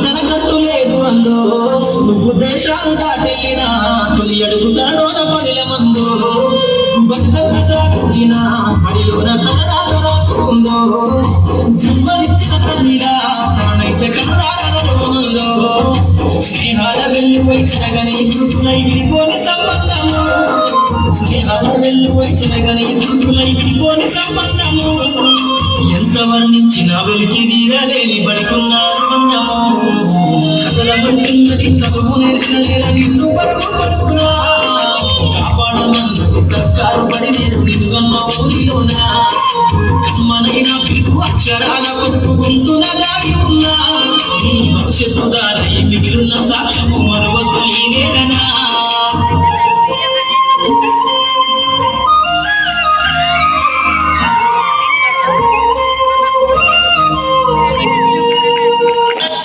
తనకట్టు లేదు అందో నువ్వు దేశాలు దాటెళ్ళినా తొలి అడుగు తనలోన పదిల మందు. బతుకంత సాగించిన పడిలోన తలరాత రాసుకుందో. జన్మనిచ్చిన తల్లిలా తానైతే కనరాగలనుందో స్నేహాల వెళ్ళిపోయి చెరగని కృతులై విడిపోని సంబంధము. స్నేహాల వెళ్ళిపోయి చెరగని కృతులై విడిపోని సంబంధము. ఎంత వర్ణించినా వెలికి తీరలేని బడికున్నాడు నేర్చని చదువు నేర్చిన నిన్ను పరుగు పరుగునా కాపాడమన్నది సర్కారు పడి నేను నిలువన్న ఊరిలోనా మనైన పిలుపు అక్షరాల సాక్షి